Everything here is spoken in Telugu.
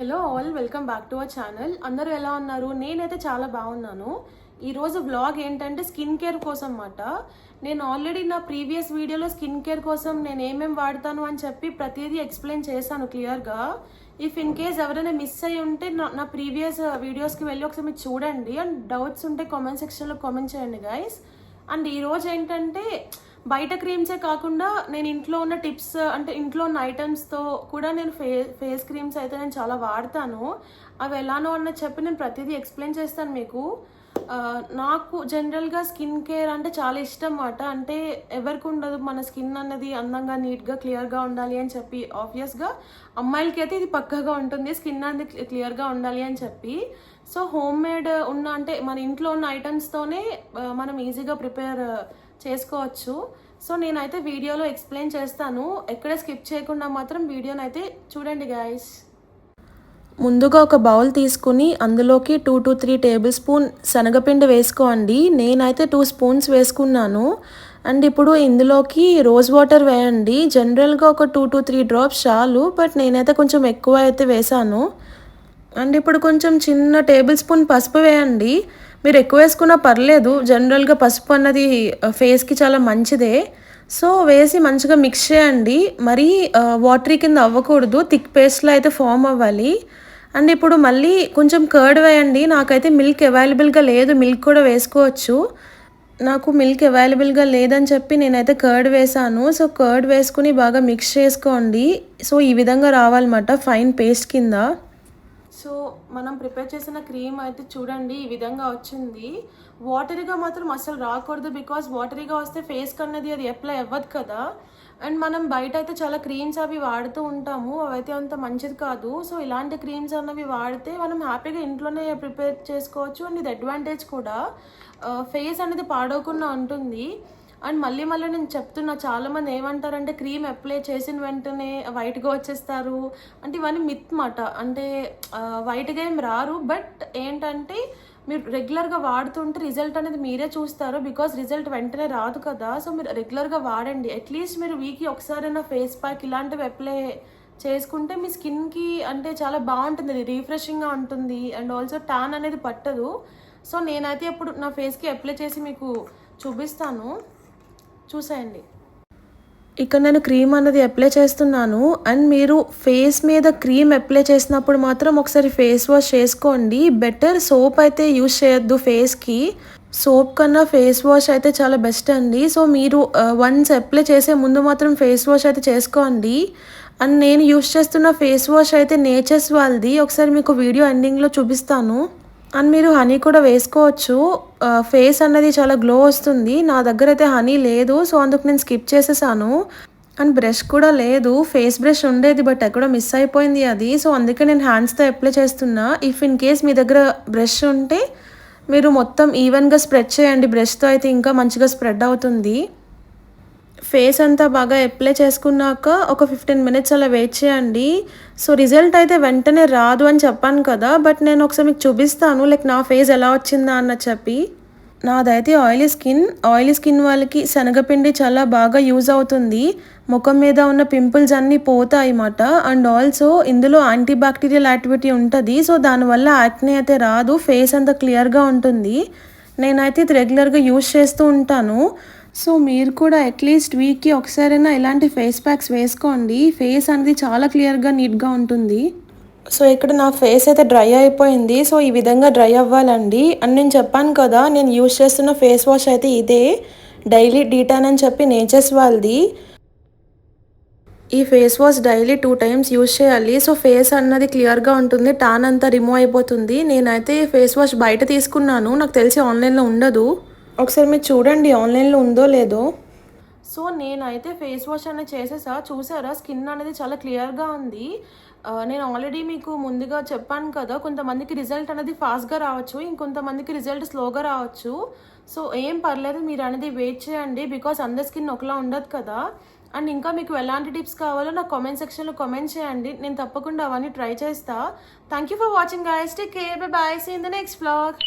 Hello all welcome back to our channel అందరూ ఎలా ఉన్నారు? నేనైతే చాలా బాగున్నాను. ఈరోజు బ్లాగ్ ఏంటంటే స్కిన్ కేర్ కోసం అన్నమాట నేను ఆల్రెడీ నా ప్రీవియస్ వీడియోలో స్కిన్ కేర్ కోసం నేను ఏమేమి వాడతాను అని చెప్పి ప్రతిదీ ఎక్స్ప్లెయిన్ చేశాను క్లియర్గా ఇఫ్ ఇన్ కేస్ ఎవరైనా మిస్ అయ్యి ఉంటే నా నా ప్రీవియస్ వీడియోస్కి వెళ్ళి ఒకసారి మీరు చూడండి. అండ్ డౌట్స్ ఉంటే కామెంట్ సెక్షన్లో కామెంట్ చేయండి గైస్ అండ్ ఈరోజు ఏంటంటే బయట క్రీమ్సే కాకుండా నేను ఇంట్లో ఉన్న టిప్స్ అంటే ఇంట్లో ఉన్న ఐటమ్స్తో కూడా నేను ఫే ఫేస్ క్రీమ్స్ అయితే నేను చాలా వాడతాను. అవి ఎలానో అన్నది చెప్పి నేను ప్రతిదీ ఎక్స్ప్లెయిన్ చేస్తాను మీకు. నాకు జనరల్గా స్కిన్ కేర్ అంటే చాలా ఇష్టం అన్నమాట అంటే ఎవరికి ఉండదు మన స్కిన్ అన్నది అందంగా నీట్గా క్లియర్గా ఉండాలి అని చెప్పి. ఆబ్వియస్గా అమ్మాయిలకి అయితే ఇది పక్కగా ఉంటుంది స్కిన్ అనేది క్లియర్గా ఉండాలి అని చెప్పి. సో హోమ్ మేడ్ ఉన్న అంటే మన ఇంట్లో ఉన్న ఐటమ్స్తోనే మనం ఈజీగా ప్రిపేర్ చేసుకోవచ్చు. సో నేనైతే వీడియోలో ఎక్స్ప్లెయిన్ చేస్తాను. ఎక్కడ స్కిప్ చేయకుండా మాత్రం వీడియోని అయితే చూడండి గాయస్ ముందుగా ఒక బౌల్ తీసుకుని అందులోకి two to three tablespoon శనగపిండి వేసుకోండి. నేనైతే టూ స్పూన్స్ వేసుకున్నాను. అండ్ ఇప్పుడు ఇందులోకి రోజ్ వాటర్ వేయండి. జనరల్గా ఒక టూ టు త్రీ డ్రాప్స్ చాలు బట్ నేనైతే కొంచెం ఎక్కువ అయితే వేసాను. అండ్ ఇప్పుడు కొంచెం చిన్న టేబుల్ స్పూన్ పసుపు వేయండి. మీరు ఎక్కువ వేసుకున్నా పర్లేదు. జనరల్గా పసుపు అన్నది ఫేస్కి చాలా మంచిదే. సో వేసి మంచిగా మిక్స్ చేయండి. మరీ వాటరీ కింద అవ్వకూడదు. థిక్ పేస్ట్లో అయితే ఫామ్ అవ్వాలి. అండ్ ఇప్పుడు మళ్ళీ కొంచెం కర్డ్ వేయండి. నాకైతే మిల్క్ అవైలబుల్గా లేదు. మిల్క్ కూడా వేసుకోవచ్చు. నాకు మిల్క్ అవైలబుల్గా లేదని చెప్పి నేనైతే కర్డ్ వేసాను. సో కర్డ్ వేసుకుని బాగా మిక్స్ చేసుకోండి. సో ఈ విధంగా రావాలన్నమాట ఫైన్ పేస్ట్ కింద. సో మనం ప్రిపేర్ చేసిన క్రీమ్ అయితే చూడండి ఈ విధంగా వచ్చింది. వాటరీగా మాత్రం అసలు రాకూడదు బికాస్ వాటరీగా వస్తే ఫేస్ కన్నది అది అప్లై అవ్వదు కదా. అండ్ మనం బయట అయితే చాలా క్రీమ్స్ అవి వాడుతూ ఉంటాము అవైతే అంత మంచిది కాదు. సో ఇలాంటి క్రీమ్స్ అన్నవి వాడితే మనం హ్యాపీగా ఇంట్లోనే ప్రిపేర్ చేసుకోవచ్చు. అండ్ ఇది అడ్వాంటేజ్ కూడా. ఫేస్ అనేది పాడవకుండా ఉంటుంది. అండ్ మళ్ళీ మళ్ళీ నేను చెప్తున్నా చాలామంది ఏమంటారంటే క్రీమ్ అప్లై చేసిన వెంటనే వైట్గా వచ్చేస్తారు. అంటే ఇవన్నీ మిత్ మాట. అంటే వైట్గా ఏం రారు బట్ ఏంటంటే మీరు రెగ్యులర్గా వాడుతుంటే రిజల్ట్ అనేది మీరే చూస్తారు బికాస్ రిజల్ట్ వెంటనే రాదు కదా. సో మీరు రెగ్యులర్గా వాడండి. అట్లీస్ట్ మీరు వీక్లీ ఒకసారైనా ఫేస్ ప్యాక్ ఇలాంటివి అప్లై చేసుకుంటే మీ స్కిన్కి అంటే చాలా బాగుంటుంది. రీఫ్రెషింగ్గా ఉంటుంది. అండ్ ఆల్సో ట్యాన్ అనేది పట్టదు. సో నేనైతే ఇప్పుడు నా ఫేస్కి అప్లై చేసి మీకు చూపిస్తాను. చూసేయండి. ఇక్కడ నేను క్రీమ్ అన్నది అప్లై చేస్తున్నాను అండ్ మీరు ఫేస్ మీద క్రీమ్ అప్లై చేసినప్పుడు మాత్రం ఒకసారి ఫేస్ వాష్ చేసుకోండి. బెటర్ సోప్ అయితే యూస్ చేయొద్దు ఫేస్కి సోప్ కన్నా ఫేస్ వాష్ అయితే చాలా బెస్ట్ అండి. సో మీరు uh, వన్స్ అప్లై చేసే ముందు మాత్రం ఫేస్ వాష్ అయితే చేసుకోండి. అండ్ నేను యూస్ చేస్తున్న ఫేస్ వాష్ అయితే నేచర్స్ వాళ్ళది. ఒకసారి మీకు వీడియో ఎండింగ్లో చూపిస్తాను. అండ్ మీరు హనీ కూడా వేసుకోవచ్చు. ఫేస్ అన్నది చాలా గ్లో వస్తుంది. నా దగ్గర అయితే హనీ లేదు సో అందుకు నేను స్కిప్ చేసేసాను. అండ్ బ్రష్ కూడా లేదు. ఫేస్ బ్రష్ ఉండేది బట్ ఎక్కడో మిస్ అయిపోయింది అది. సో అందుకే నేను హ్యాండ్స్తో అప్లై చేస్తున్నా. ఇఫ్ ఇన్ కేస్ మీ దగ్గర బ్రష్ ఉంటే మీరు మొత్తం ఈవెన్గా స్ప్రెడ్ చేయండి. బ్రష్తో అయితే ఇంకా మంచిగా స్ప్రెడ్ అవుతుంది. ఫేస్ అంతా బాగా అప్లై చేసుకున్నాక ఒక ఫిఫ్టీన్ మినిట్స్ అలా వెయిట్ చేయండి. సో రిజల్ట్ అయితే వెంటనే రాదు అని చెప్పాను కదా బట్ నేను ఒకసారి మీకు చూపిస్తాను లైక్ నా ఫేస్ ఎలా వచ్చిందా అన్న చెప్పి. నాదైతే ఆయిలీ స్కిన్ ఆయిలీ స్కిన్ వాళ్ళకి శనగపిండి చాలా బాగా యూజ్ అవుతుంది. ముఖం మీద ఉన్న పింపుల్స్ అన్నీ పోతాయి అన్నమాట. అండ్ ఆల్సో ఇందులో యాంటీబ్యాక్టీరియల్ యాక్టివిటీ ఉంటుంది. సో దానివల్ల యాక్నే అయితే రాదు ఫేస్ అంత క్లియర్గా ఉంటుంది. నేనైతే ఇది రెగ్యులర్గా యూజ్ చేస్తూ ఉంటాను. సో మీరు కూడా అట్లీస్ట్ వీక్కి ఒకసారైనా ఇలాంటి ఫేస్ ప్యాక్స్ వేసుకోండి. ఫేస్ అనేది చాలా క్లియర్గా నీట్గా ఉంటుంది. సో ఇక్కడ నా ఫేస్ అయితే డ్రై అయిపోయింది. సో ఈ విధంగా డ్రై అవ్వాలండి. అండ్ నేను చెప్పాను కదా నేను యూస్ చేస్తున్న ఫేస్ వాష్ అయితే ఇదే. డైలీ డీటాన్ అని చెప్పి నేచర్స్ వాళ్ళది. ఈ face wash daily two times use చేయాలి. సో ఫేస్ అన్నది క్లియర్గా ఉంటుంది. టాన్ అంతా రిమూవ్ అయిపోతుంది. నేనైతే ఫేస్ వాష్ బయట తీసుకున్నాను. నాకు తెలిసి ఆన్లైన్లో ఉండదు. ఒకసారి మీరు చూడండి ఆన్లైన్లో ఉందో లేదో. సో నేనైతే ఫేస్ వాష్ అనేది చేసేసా. చూసారా? స్కిన్ అనేది చాలా క్లియర్గా ఉంది. నేను ఆల్రెడీ మీకు ముందుగా చెప్పాను కదా కొంతమందికి రిజల్ట్ అనేది ఫాస్ట్గా రావచ్చు ఇంకొంతమందికి రిజల్ట్ స్లోగా రావచ్చు. సో ఏం పర్లేదు మీరు అనేది వెయిట్ చేయండి బికాస్ అందరి స్కిన్ ఒకలా ఉండదు కదా. అండ్ ఇంకా మీకు ఎలాంటి టిప్స్ కావాలో నా కామెంట్ సెక్షన్లో కామెంట్ చేయండి. నేను తప్పకుండా అవన్నీ ట్రై చేస్తా. Thank you for watching guys take care bye bye see in the next blog